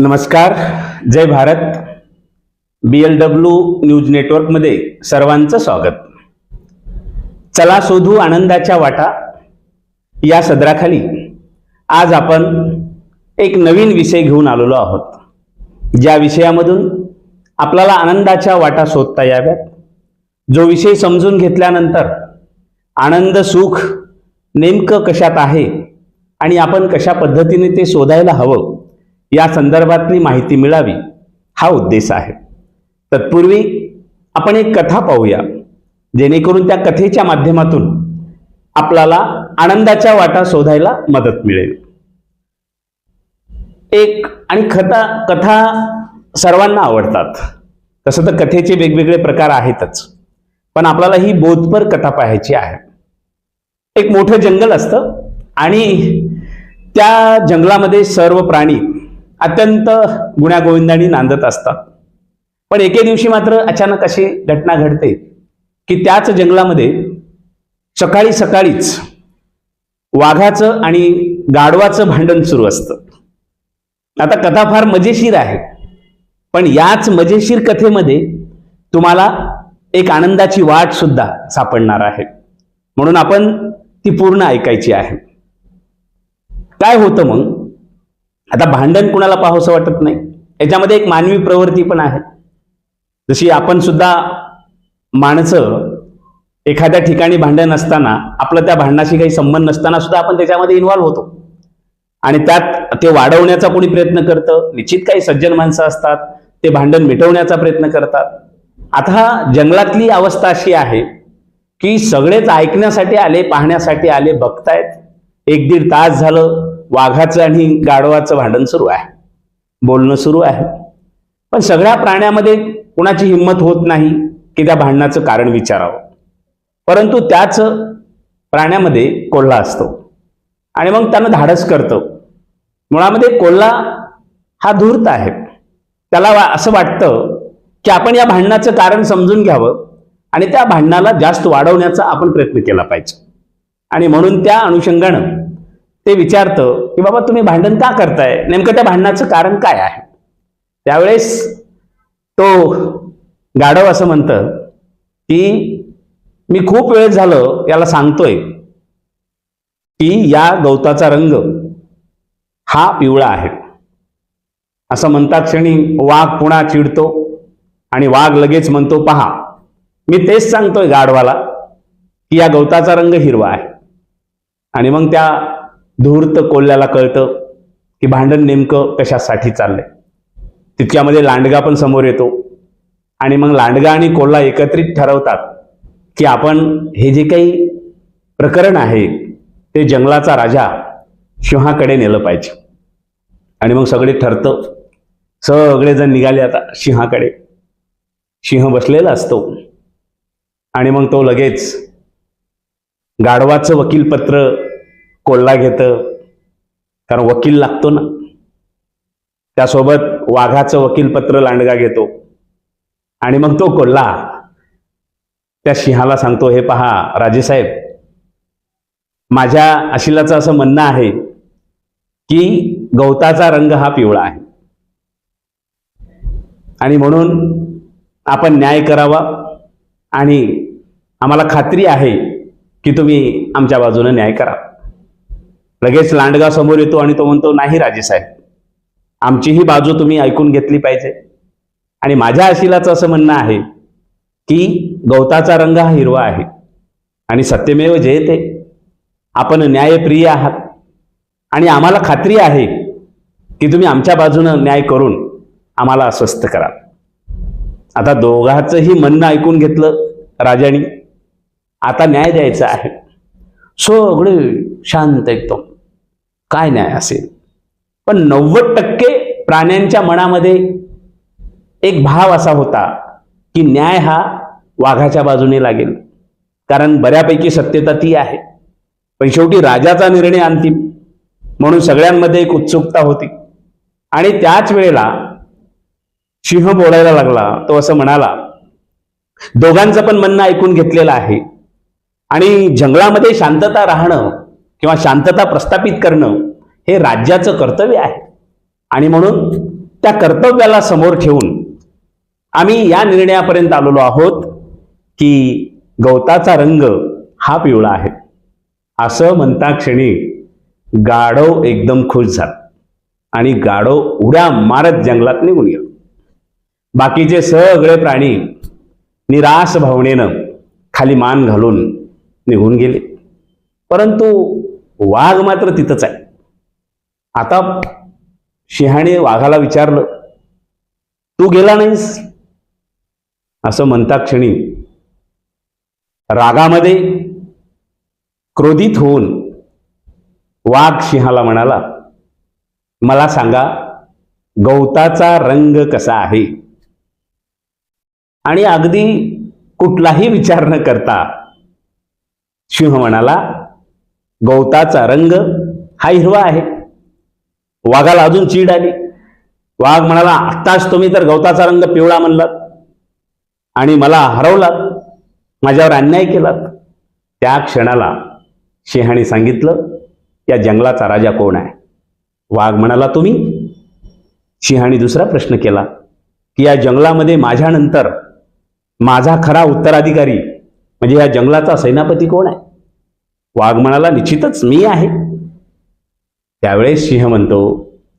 नमस्कार. Jai Bharat. B L W news नेटवर्कमध्ये सर्वांचं स्वागत. चला शोधू आनंदाच्या वाटा या सदराखाली. आज आपण एक नवीन विषय घेऊन आलेलो आहोत. ज्या विषयामधून आपल्याला आनंदाच्या वाटा शोधता याव्यात. जो विषय समजून घेतल्यानंतर आनंद सुख नेमकं कशात आहे आणि आपण कशा पद्धतीने ते शोधायला हवं या संदर्भातली माहिती मिळावी हा उद्देश आहे. तत्पूर्वी आपण एक कथा पाहूया जेणेकरून त्या कथेच्या माध्यमातून आपल्याला आनंदाच्या वाटा शोधायला मदत मिळेल. एक आणि कथा कथा सर्वांना आवडतात. तसं तर कथेचे वेगवेगळे प्रकार आहेतच पण आपल्याला ही बोधपर कथा पाहायची आहे. एक मोठं जंगल असतं आणि त्या जंगलामध्ये सर्व प्राणी अत्यंत गुण्यागोविंदाने नांदत असतात. पण एके दिवशी मात्र अचानक अशी घटना घडते की त्याच जंगलामध्ये सकाळी सकाळीच वाघाचं आणि गाढवाचं भांडण सुरू असतं. आता कथा फार मजेशीर आहे पण याच मजेशीर कथेमध्ये तुम्हाला एक आनंदाची वाट सुद्धा सापडणार आहे. म्हणून आपण ती पूर्ण ऐकायची आहे. काय होतं मग? आता भांडण कुणाला पाहावंसं वाटत नाही. याच्यामध्ये एक मानवी प्रवृत्ती पण आहे. जशी आपण सुद्धा माणसं एखाद्या ठिकाणी भांडण असताना आपलं त्या भांडणाशी काही संबंध नसताना सुद्धा आपण त्याच्यामध्ये इन्व्हॉल्व्ह होतो. आणि त्यात ते वाढवण्याचा कोणी प्रयत्न करतं निश्चित काही सज्जन माणसं असतात ते भांडण मिटवण्याचा प्रयत्न करतात. आता जंगलातली अवस्था अशी आहे की सगळेच ऐकण्यासाठी आले पाहण्यासाठी आले बघतायत. एक दीड तास झालं वाघाचं आणि गाढवाचं भांडण सुरू आहे. बोलणं सुरू आहे. पण सगळ्या प्राण्यामध्ये कुणाची हिंमत होत नाही की त्या भांडणाचं कारण विचारावं. परंतु त्याच प्राण्यामध्ये कोल्हा असतो. आणि मग त्यानं धाडस करतं. मुळामध्ये कोल्हा हा धूर्त आहे. त्याला वा- असं वाटतं की आपण या भांडणाचं कारण समजून घ्यावं आणि त्या भांडणाला जास्त वाढवण्याचा आपण प्रयत्न केला पाहिजे. आणि म्हणून त्या अनुषंगानं ते विचारतं की बाबा तुम्ही भांडण का करताय? नेमकं त्या भांडणाचं कारण काय आहे? त्यावेळेस तो गाढव असं म्हणतं की मी खूप वेळ झालं याला सांगतोय की या गवताचा रंग हा पिवळा आहे. असं म्हणतात क्षणी वाघ पुन्हा चिडतो आणि वाघ लगेच म्हणतो पहा मी तेच सांगतोय गाढवाला की या गवताचा रंग हिरवा आहे. आणि मग त्या धूर्त कोल्ह्याला कळतं की भांडण नेमकं कशासाठी चाललंय. तितक्यामध्ये लांडगा पण समोर येतो. आणि मग लांडगा आणि कोल्हा एकत्रित ठरवतात की आपण हे जे काही प्रकरण आहे ते जंगलाचा राजा सिंहाकडे नेलं पाहिजे. आणि मग सगळे ठरतं. सगळेजण निघाले आता सिंहाकडे. सिंह बसलेला असतो. आणि मग तो लगेच गाढवाचं वकीलपत्र कोल्हा घेतं. कारण वकील लागतो ना. त्यासोबत वाघाचं वकीलपत्र लांडगा घेतो. आणि मग तो कोल्हा त्या सिंहाला सांगतो हे पहा राजेसाहेब माझ्या अशिलाचं असं म्हणणं आहे की गवताचा रंग हा पिवळा आहे. आणि म्हणून आपण न्याय करावा आणि आम्हाला खात्री आहे की तुम्ही आमच्या बाजूने न्याय करा. लगेच लांडगा समोर येतो आणि तो म्हणतो नाही राजेसाहेब आमचीही बाजू तुम्ही ऐकून घेतली पाहिजे. आणि माझ्या अशिलाचं असं म्हणणं आहे की गवताचा रंग हा हिरवा आहे आणि सत्यमेव जयते आपण न्यायप्रिय आहात आणि आम्हाला खात्री आहे की तुम्ही आमच्या बाजूनं न्याय करून आम्हाला अस्वस्थ कराल. आता दोघांचंही म्हणणं ऐकून घेतलं राजाने. आता न्याय द्यायचा आहे. सगळे शांत एकदम. काय न्याय असेल? पण नव्वद टक्के प्राण्यांच्या मनामध्ये एक भाव असा होता की न्याय हा वाघाच्या बाजूने लागेल. कारण बऱ्यापैकी सत्यता ती आहे. पण शेवटी राजाचा निर्णय अंतिम. म्हणून सगळ्यांमध्ये एक उत्सुकता होती. आणि त्याच वेळेला सिंह बोलायला लागला. तो असं म्हणाला दोघांचं पण म्हणणं ऐकून घेतलेलं आहे. आणि जंगलामध्ये शांतता राहणं किंवा शांतता प्रस्थापित करणं हे राज्याचं कर्तव्य आहे. आणि म्हणून त्या कर्तव्याला समोर ठेवून आम्ही या निर्णयापर्यंत आलेलो आहोत की गवताचा रंग हा पिवळा आहे. असं म्हणता क्षणी गाढव एकदम खुश झाला आणि गाढव उड्या मारत जंगलात निघून गेला. बाकीचे सगळे प्राणी निराश भावनेनं खाली मान घालून निघून गेले. परंतु वाघ मात्र तिथंच आहे. आता सिंहाने वाघाला विचारलं तू गेला नाहीस? असं म्हणता क्षणी रागामध्ये क्रोधित होऊन वाघ सिंहाला म्हणाला मला सांगा गवताचा रंग कसा आहे? आणि अगदी कुठलाही विचार न करता सिंह म्हणाला गवताचा रंग हा हिरवा आहे. वाघाला अजून चीड आली. वाघ म्हणाला आत्ताच तुम्ही तर गवताचा रंग पिवळा म्हणलात. आणि मला हरवलात. माझ्यावर अन्याय केलात. त्या क्षणाला शेहाने सांगितलं या जंगलाचा राजा कोण आहे? वाघ म्हणाला तुम्ही. सिंहाने दुसरा प्रश्न केला की या जंगलामध्ये माझ्यानंतर माझा खरा उत्तराधिकारी म्हणजे या जंगलाचा सेनापती कोण आहे? वाघ म्हणाला निश्चितच मी आहे. त्यावेळेस सिंह म्हणतो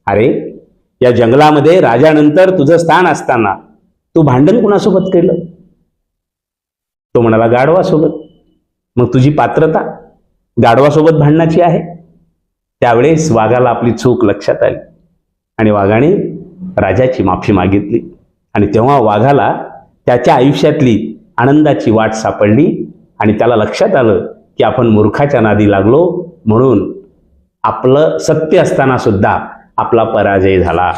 अरे या जंगलामध्ये राजानंतर तुझं स्थान असताना तू भांडण कुणासोबत केलं? तो म्हणाला गाढवासोबत. मग तुझी पात्रता गाढवासोबत भांडणाची आहे? त्यावेळेस वाघाला आपली चूक लक्षात आली आणि वाघाने राजाची माफी मागितली. आणि तेव्हा वाघाला त्याच्या आयुष्यातली आनंदाची वाट सापडली आणि त्याला लक्षात आलं की आपण मूर्खाच्या नादी लागलो म्हणून आपलं सत्य असताना सुद्धा आपला पराजय झाला.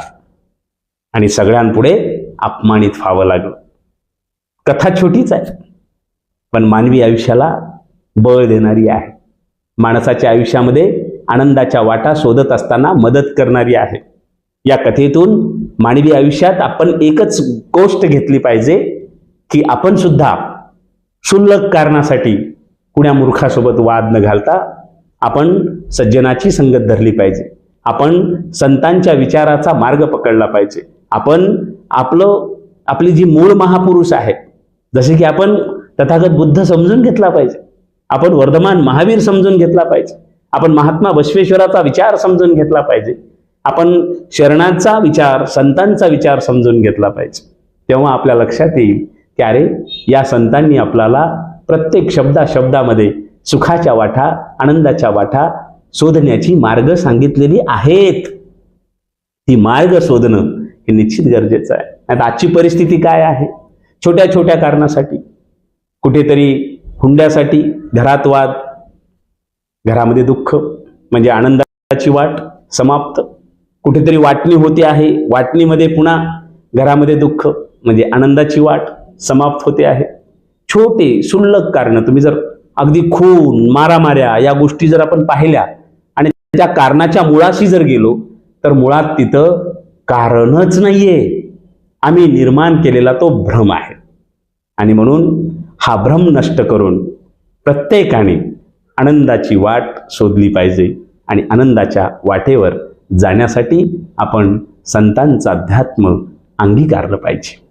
आणि सगळ्यांपुढे अपमानित व्हावं लागलं. कथा छोटीच आहे पण मानवी आयुष्याला बळ देणारी आहे. माणसाच्या आयुष्यामध्ये आनंदाच्या वाटा शोधत असताना मदत करणारी आहे. या कथेतून मानवी आयुष्यात आपण एकच गोष्ट घेतली पाहिजे की आपण सुद्धा क्षुल्लक कारणासाठी कुण्या मूर्खासोबत वाद न घालता आपण सज्जनाची संगत धरली पाहिजे. आपण संतांच्या विचाराचा मार्ग पकडला पाहिजे. आपण आपलं आपली जी मूळ महापुरुष आहे जसे की आपण तथागत बुद्ध समजून घेतला पाहिजे. आपण वर्धमान महावीर समजून घेतला पाहिजे. आपण महात्मा बसवेश्वराचा विचार समजून घेतला पाहिजे. आपण शरणांचा विचार संतांचा विचार समजून घेतला पाहिजे. तेव्हा आपल्या लक्षात येईल की अरे या संतांनी आपल्याला प्रत्येक शब्दा शब्दामध्ये सुखाच्या वाटा आनंदाच्या वाटा शोधण्याची मार्ग सांगितलेली आहेत. ती मार्ग शोधणं हे निश्चित गरजेचं आहे. आता आजची परिस्थिती काय आहे? छोट्या छोट्या कारणासाठी कुठेतरी हुंड्यासाठी घरात वाद घरामध्ये दुःख म्हणजे आनंदाची वाट समाप्त. कुठेतरी वाटणी होते आहे वाटणीमध्ये पुन्हा घरामध्ये दुःख म्हणजे आनंदाची वाट समाप्त होते आहे. छोटे शुल्लक कारण. तुम्ही जर अगदी खून मारामाऱ्या या गोष्टी जर आपण पाहिल्या आणि त्या कारणाच्या मुळाशी जर गेलो तर मुळात तिथं कारणच नाहीये. आम्ही निर्माण केलेला तो भ्रम आहे. आणि म्हणून हा भ्रम नष्ट करून प्रत्येकाने आनंदाची वाट शोधली पाहिजे आणि आनंदाच्या वाटेवर जाण्यासाठी आपण संतांचा अध्यात्म अंगीकारलं पाहिजे.